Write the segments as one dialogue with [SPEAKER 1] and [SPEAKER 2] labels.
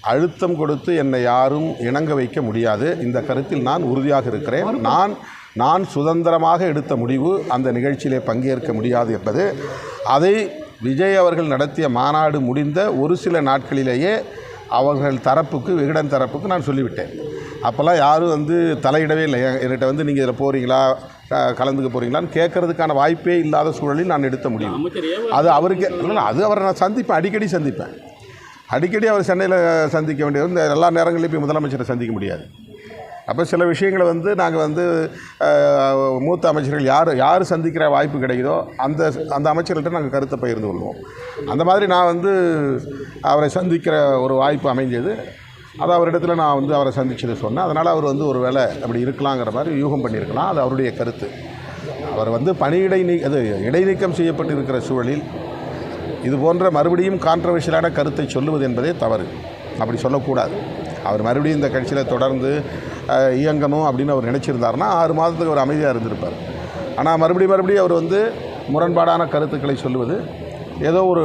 [SPEAKER 1] அழுத்தம் கொடுத்து என்னை யாரும் இணங்க வைக்க முடியாது. இந்த கருத்தில் நான் உறுதியாக இருக்கிறேன். நான் நான் சுதந்திரமாக எடுத்த முடிவு அந்த நிகழ்ச்சியிலே பங்கேற்க முடியாது என்பது. அதை விஜய் அவர்கள் நடத்திய மாநாடு முடிந்த ஒரு சில நாட்களிலேயே அவர்கள் தரப்புக்கு விகடன் தரப்புக்கு நான் சொல்லிவிட்டேன். அப்போல்லாம் யாரும் வந்து தலையிடவே இல்லை. என்- என்கிட்ட வந்து நீங்கள் இதில் போகிறீங்களா கலந்துக்க போகிறீங்களான்னு கேட்கறதுக்கான வாய்ப்பே இல்லாத சூழலில் நான் எடுத்த முடியும் அது அவருக்கு அது அவரை நான் சந்திப்பேன். அடிக்கடி சந்திப்பேன். அடிக்கடி அவர் சென்னையில் சந்திக்க வேண்டியது இந்த எல்லா நேரங்களையும் போய் முதலமைச்சரை சந்திக்க முடியாது. அப்போ சில விஷயங்களை வந்து நாங்கள் வந்து மூத்த அமைச்சர்கள் யார் யார் சந்திக்கிற வாய்ப்பு கிடைக்குதோ அந்த அந்த அமைச்சர்கள்ட்ட நாங்கள் கருத்தை பகிர்ந்து கொள்வோம். அந்த மாதிரி நான் வந்து அவரை சந்திக்கிற ஒரு வாய்ப்பு அமைஞ்சது. அது அவரிடத்துல நான் வந்து அவரை சந்தித்தது சொன்னேன். அதனால் அவர் வந்து ஒரு வேலை அப்படி இருக்கலாங்கிற மாதிரி யூகம் பண்ணியிருக்கலாம். அது அவருடைய கருத்து. அவர் வந்து பணியிடை நீ அது இடைநீக்கம் செய்யப்பட்டு இருக்கிற சூழலில் இது போன்ற மறுபடியும் கான்ட்ரவர்ஷியலான கருத்தை சொல்லுவது என்பதே தவறு. அப்படி சொல்லக்கூடாது. அவர் மறுபடியும் இந்த கட்சியில் தொடர்ந்து இயங்கணும் அப்படின்னு அவர் நினச்சிருந்தாருன்னா ஆறு மாதத்துக்கு அவர் அமைதியாக இருந்திருப்பார். ஆனால் மறுபடியும் மறுபடியும் அவர் வந்து முரண்பாடான கருத்துக்களை சொல்லுவது ஏதோ ஒரு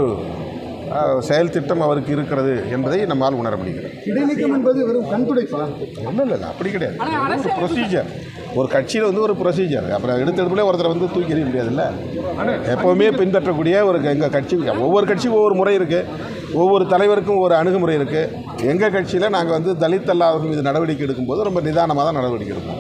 [SPEAKER 1] செயல் திட்டம் அவருக்கு இருக்கிறது என்பதை நம்மால் உணர முடிகிறது.
[SPEAKER 2] இடைநீக்கம் என்பது வெறும் கண்துடைப்பா
[SPEAKER 1] இல்லை இல்லை இல்லை அப்படி கிடையாது. ஒரு ப்ரொசீஜர் ஒரு கட்சியில் வந்து ஒரு ப்ரொசீஜர் அப்புறம் எடுத்த எடுப்புலேயே ஒருத்தரை வந்து தூக்கி எறிய முடியாதுல்ல எப்போவுமே பின்பற்றக்கூடிய ஒரு எங்கள் கட்சி ஒவ்வொரு கட்சிக்கும் ஒவ்வொரு முறை இருக்குது ஒவ்வொரு தலைவருக்கும் ஒரு அணுகுமுறை இருக்குது எங்கள் கட்சியில் நாங்கள் வந்து தலித் அல்லாதவர்கள் மீது நடவடிக்கை எடுக்கும்போது ரொம்ப நிதானமாக தான் நடவடிக்கை எடுப்போம்.